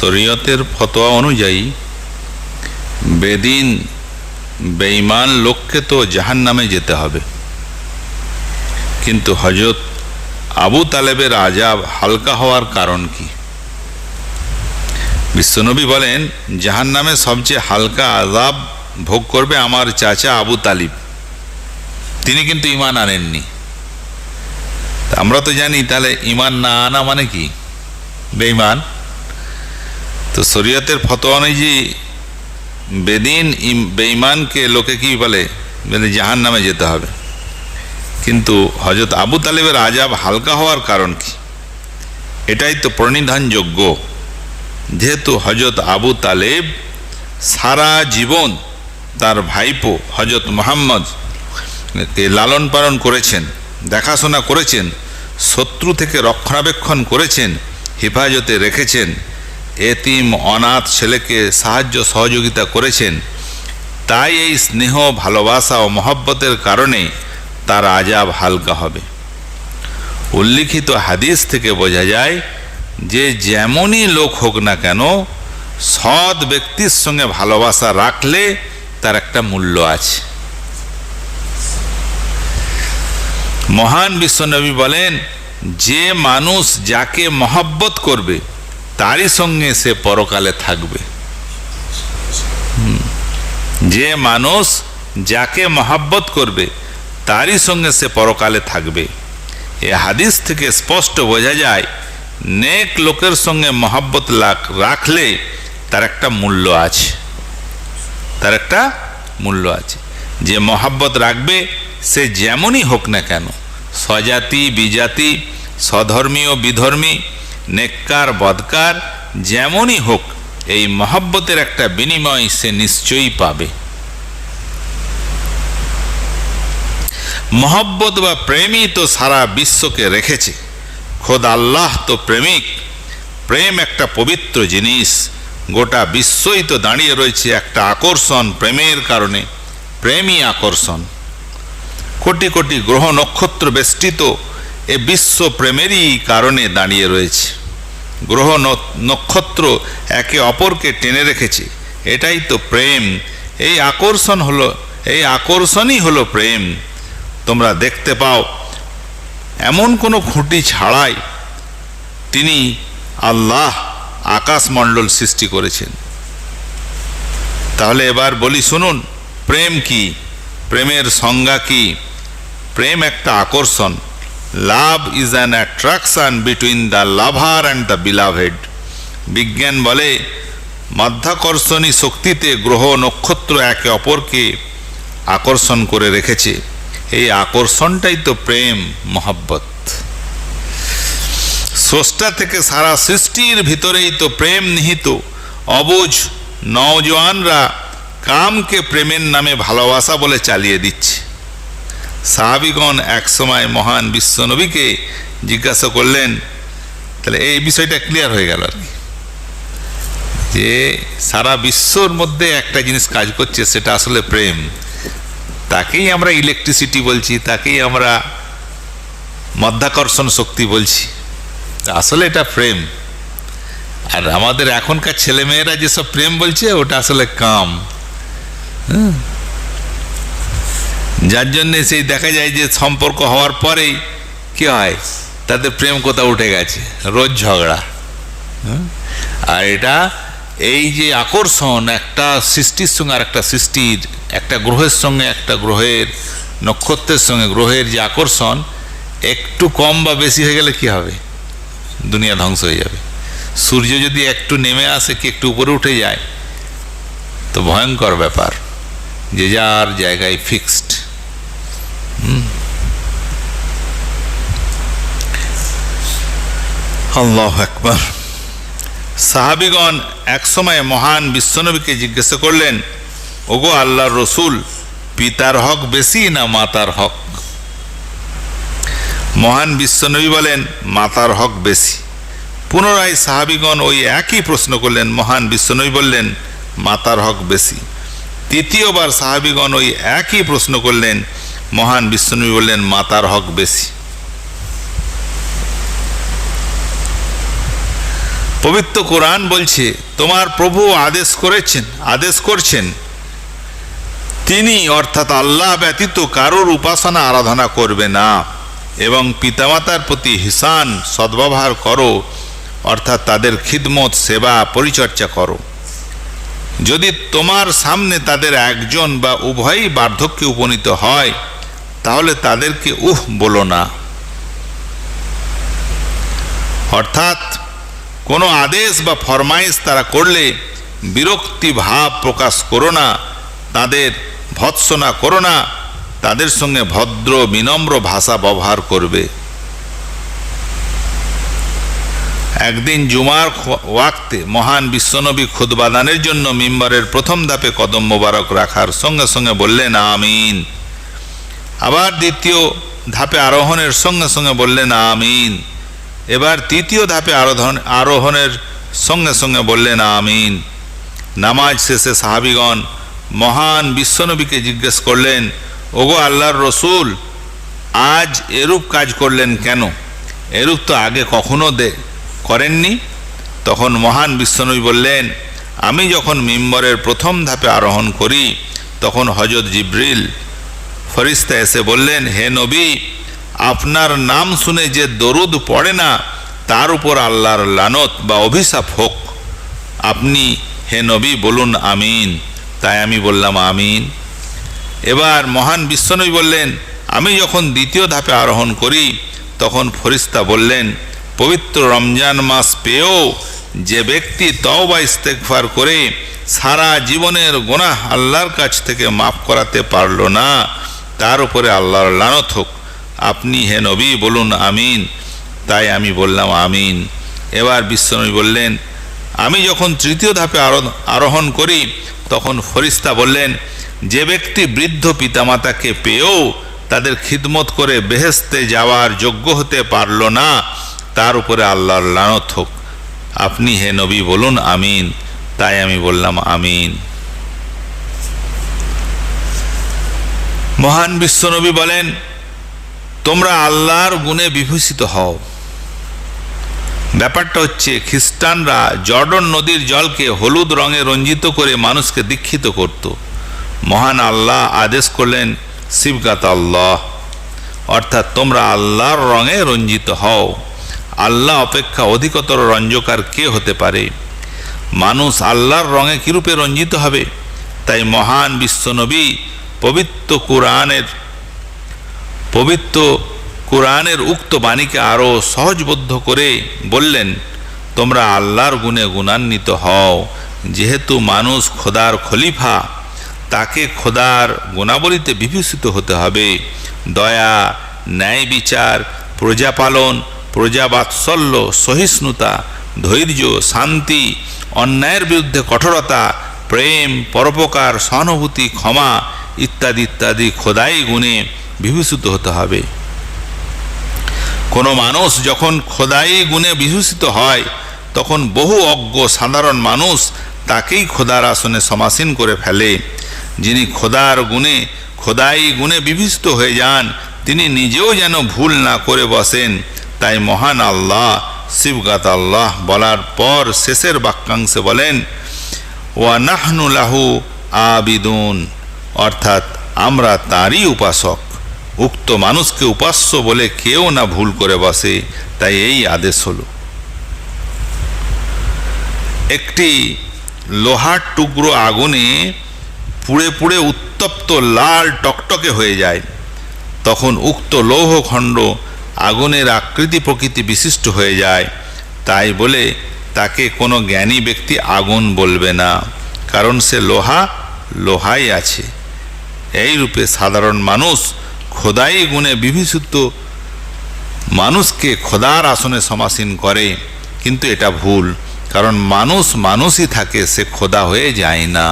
শরীয়তের ফতোয়া অনুযায়ী, বেদিন, বেঈমান লোককে তো জাহান নামে যেতে হবে। কিন্তু হজরত আবু তালেবের আজাব হালকা হওয়ার কারণ কি? বিশ্বনবী বলেন জাহান নামে সবচেয়ে হালকা আজাব ভোগ করবে আমার চাচা আবু তালিব। তিনি কিন্তু ইমান আনেননি। আমরা তো জানি, তাহলে ইমান না আনা মানে কি? বেঈমান? তো শরীয়তের ফতোয়া অনুযায়ী বেদিন বেঈমানকে লোকে কি বলে? বলে জাহান নামে যেতে হবে। কিন্তু হজরত আবু তালেবের আজাব হালকা হওয়ার কারণ কি? এটাই তো প্রণিধানযোগ্য। যেহেতু হজরত আবু তালেব সারা জীবন তার ভাইপো হজরত মোহাম্মদ লালন পালন করেছেন, দেখাশোনা করেছেন, শত্রু থেকে রক্ষণাবেক্ষণ করেছেন, হেফাজতে রেখেছেন এতিম অনাথ ছেলেকে সাহায্য সহযোগিতা করেছেন। তাই এই স্নেহ, ভালোবাসা ও মহব্বতের কারণে তার আজাব হালকা হবে। উল্লিখিত হাদিস থেকে বোঝা যায় যে যেমনই লোক হোক না কেন, সৎ ব্যক্তির সঙ্গে ভালোবাসা রাখলে তার একটা মূল্য আছে। মহান বিশ্বনবী বলেন, যে মানুষ যাকে মহব্বত করবে তারই সঙ্গে সে পরকালে থাকবে। যে মানুষ যাকে মহাব্বত করবে, তারই সঙ্গে সে পরকালে থাকবে। এ হাদিস থেকে স্পষ্ট বোঝা যায়, নেক লোকের সঙ্গে মহাব্বত রাখলে তার একটা মূল্য আছে। তার একটা মূল্য আছে। যে মহাব্বত রাখবে, সে যেমনই হোক না কেন, স্বজাতি, বিজাতি স্বধর্মীয় বিধর্মী নেককার, বদকার, যেমনই হোক, এই মহাব্বতের একটা বিনিময় সে নিশ্চয়ই পাবে। মহব্বত বা প্রেমই তো সারা বিশ্বকে রেখেছে। খোদ আল্লাহ তো প্রেমিক। প্রেম একটা পবিত্র জিনিস। গোটা বিশ্বই তো দাঁড়িয়ে রয়েছে একটা আকর্ষণ প্রেমের কারণে, প্রেমই আকর্ষণ। কোটি কোটি গ্রহ নক্ষত্র বেষ্টিত এ বিশ্ব প্রেমেরই কারণে দাঁড়িয়ে রয়েছে। গ্রহ নক্ষত্র একে অপরকে টেনে রেখেছে। এটাই তো প্রেম। এই আকর্ষণ হলো, এই আকর্ষণই হলো প্রেম। তোমরা দেখতে পাও, এমন কোনো খুঁটি ছাড়াই তিনি আল্লাহ আকাশমণ্ডল সৃষ্টি করেছেন। তাহলে এবার বলি, শুনুন, প্রেম কি? প্রেমের সংজ্ঞা কি? প্রেম একটা আকর্ষণ। Love is an attraction between the lover and the beloved বিজ্ঞান বলে মাধ্যাকর্ষণী শক্তিতে গ্রহ নক্ষত্র একে অপরকে আকর্ষণ করে রেখেছে। এই আকর্ষণটাই তো প্রেম, মহাব্বত। স্রষ্টা থেকে সারা সৃষ্টির ভিতরেই তো প্রেম নিহিত। অবুঝ নওজোয়ানরা কামকে প্রেমের নামে ভালোবাসা বলে চালিয়ে দিচ্ছে। সাহাবিগণ একসময় মহান বিশ্বনবীকে জিজ্ঞাসা করলেন, তাহলে এই বিষয়টা ক্লিয়ার হয়ে গেল আর কি। যে সারা বিশ্বর মধ্যে একটা জিনিস কাজ করছে, সেটা আসলে প্রেম। তাকেই আমরা ইলেকট্রিসিটি বলছি, তাকেই আমরা মধ্যাকর্ষণ শক্তি বলছি। আসলে এটা প্রেম। আর আমাদের এখনকার ছেলেমেয়েরা যেসব প্রেম বলছে, ওটা আসলে কাম। হুম। যার জন্যে সেই দেখা যায় যে সম্পর্ক হওয়ার পরেই কি হয়? তাদের প্রেম কোথাও উঠে গেছে, রোজ ঝগড়া। আর এটা এই যে আকর্ষণ, একটা সৃষ্টির সঙ্গে আর একটা সৃষ্টির, একটা গ্রহের সঙ্গে একটা গ্রহের, নক্ষত্রের সঙ্গে গ্রহের যে আকর্ষণ, একটু কম বা বেশি হয়ে গেলে কি হবে? দুনিয়া ধ্বংস হয়ে যাবে। সূর্য যদি একটু নেমে আসে, কি একটু উপরে উঠে যায়? তো ভয়ঙ্কর ব্যাপার। যে যার জায়গায় ফিক্সড আল্লাহ একবার সাহাবিগণ একসময় মহান বিশ্বনবীকে জিজ্ঞাসা করলেন, ওগো আল্লাহর রসুল, পিতার হক বেশি না মাতার হক? মহান বিশ্বনবী বলেন, মাতার হক বেশি। পুনরায় সাহাবিগণ ওই একই প্রশ্ন করলেন, মহান বিশ্বনবী বললেন, মাতার হক বেশি। তৃতীয়বার সাহাবিগণ ওই একই প্রশ্ন করলেন, মহান বিশ্বনবী বললেন, মাতার হক বেশি। পবিত্র কোরআন বলছে, তোমার প্রভু আদেশ করেছেন, আদেশ করছেন। তিনি অর্থাৎ আল্লাহ ব্যতীত কারোর উপাসনা আরাধনা করবে না এবং পিতামাতার প্রতি হিসান সদ্ব্যবহার করো, অর্থাৎ তাদের খিদমত, সেবা, পরিচর্যা করো। যদি তোমার সামনে তাদের একজন বা উভয়ই বার্ধক্যে উপনীত হয়, তাহলে তাদেরকে উহ বলো না। অর্থাৎ কোনো আদেশ বা ফরমাইশ তারা করলে বিরক্তি ভাব প্রকাশ করো না, তাদের ভৎসনা করো না, তাদের সঙ্গে ভদ্র বিনম্র ভাষা ব্যবহার করবে। একদিন জুমার ওয়াক্তে মহান বিশ্বনবী খুদবাদানের জন্য মিম্বরের প্রথম ধাপে কদম মোবারক রাখার সঙ্গে সঙ্গে বললেন, আমিন। আবার দ্বিতীয় ধাপে আরোহণের সঙ্গে সঙ্গে বললেন, আমিন। এবার তৃতীয় ধাপে আরোহণ, আরোহণের সঙ্গে সঙ্গে বললেন, আমিন। নামাজ শেষে সাহাবিগণ মহান বিশ্বনবীকে জিজ্ঞেস করলেন, ওগো আল্লাহর রসুল, আজ এরূপ কাজ করলেন কেন? এরূপ তো আগে কখনো দে, করেননি? তখন মহান বিশ্বনবী বললেন, আমি যখন মিম্বরের প্রথম ধাপে আরোহণ করি, তখন হজরত জিব্রিল ফরিস্তা এসে বললেন, হে নবী আপনার নাম শুনে যে দরুদ পড়ে না, তার উপর আল্লাহর লানত বা অভিশাপ হোক। আপনি হে নবী বলুন আমিন। তাই আমি বললাম আমিন। এবার মহান বিশ্বনবী বললেন, আমি যখন দ্বিতীয় ধাপে আরোহণ করি, তখন ফরিস্তা বললেন, পবিত্র রমজান মাস পেয়েও যে ব্যক্তি তওবা ইস্তেকফার করে, সারা জীবনের গোনাহ আল্লাহর কাছ থেকে মাফ করাতে পারল না, তার উপরে আল্লাহর লানত হোক। আপনি হে নবী বলুন আমিন। তাই আমি বললাম আমিন। এবার বিশ্বনবী বললেন, আমি যখন তৃতীয় ধাপে আরো- আরোহণ করি, তখন ফরিস্তা বললেন, যে ব্যক্তি বৃদ্ধ পিতামাতাকে পেয়েও তাদের খিদমত করে বেহেস্তে যাওয়ার যোগ্য হতে পারল না, তার উপরে আল্লাহর লানত হোক। আপনি হে নবী বলুন আমিন। তাই আমি বললাম আমিন। মহান বিশ্বনবী বলেন তোমরা আল্লাহর গুণে বিভূষিত হও। ব্যাপারটা হচ্ছে, খ্রিস্টানরা জর্ডন নদীর জলকে হলুদ রঙে রঞ্জিত করে মানুষকে দীক্ষিত করত। মহান আল্লাহ আদেশ করলেন শিবগাত আল্লাহ। অর্থাৎ তোমরা আল্লাহর রঙে রঞ্জিত হও। আল্লাহ অপেক্ষা অধিকতর রঞ্জকার কে হতে পারে? মানুষ আল্লাহর রঙে কিরূপে রঞ্জিত হবে? তাই মহান বিশ্বনবী পবিত্র কোরআনের পবিত্র কোরআনের উক্ত বাণীকে আরও সহজবদ্ধ করে বললেন, তোমরা আল্লাহর গুণে গুণান্বিত হও। যেহেতু মানুষ খোদার খলিফা, তাকে খোদার গুণাবলীতে বিভূষিত হতে হবে। দয়া, ন্যায় বিচার, প্রজাপালন, প্রজাবাৎসল্য, সহিষ্ণুতা, ধৈর্য, শান্তি, অন্যায়ের বিরুদ্ধে কঠোরতা প্রেম, পরোপকার, সহানুভূতি, ক্ষমা ইত্যাদি ইত্যাদি খোদাই গুণে বিভূষিত হতে হবে। কোনো মানুষ যখন খোদাই গুণে বিভূষিত হয়, তখন বহু অজ্ঞ, সাধারণ মানুষ তাকেই খোদার আসনে সমাসীন করে ফেলে। যিনি খোদার গুণে, খোদাই গুণে বিভূষিত হয়ে যান, তিনি নিজেও যেন ভুল না করে বসেন। তাই মহান আল্লাহ, শিবগাত আল্লাহ বলার পর শেষের বাক্যাংশে বলেন ওয়া নাহনু লাহু আবিদুন। অর্থাৎ আমরা তারই উপাসক। উক্ত মানুষকে উপাস্য বলে কেউ না ভুল করে বসে, তাই এই আদেশ হলো। একটি লোহার টুকরো আগুনে পুড়ে পুড়ে উত্তপ্ত লাল টকটকে হয়ে যায়। তখন উক্ত লৌহখণ্ড আগুনের আকৃতি প্রকৃতি বিশিষ্ট হয়ে যায়। তাই বলে তাকে কোনো জ্ঞানী ব্যক্তি আগুন বলবে না, কারণ সে লোহা, লোহাই আছে। এই রূপে সাধারণ মানুষ খোদাই গুণে বিভীষিত মানুষকে খোদার আসনে সমাসীন করে, কিন্তু এটা ভুল, কারণ মানুষ মানুষই থাকে, সে খোদা হয়ে যায় না।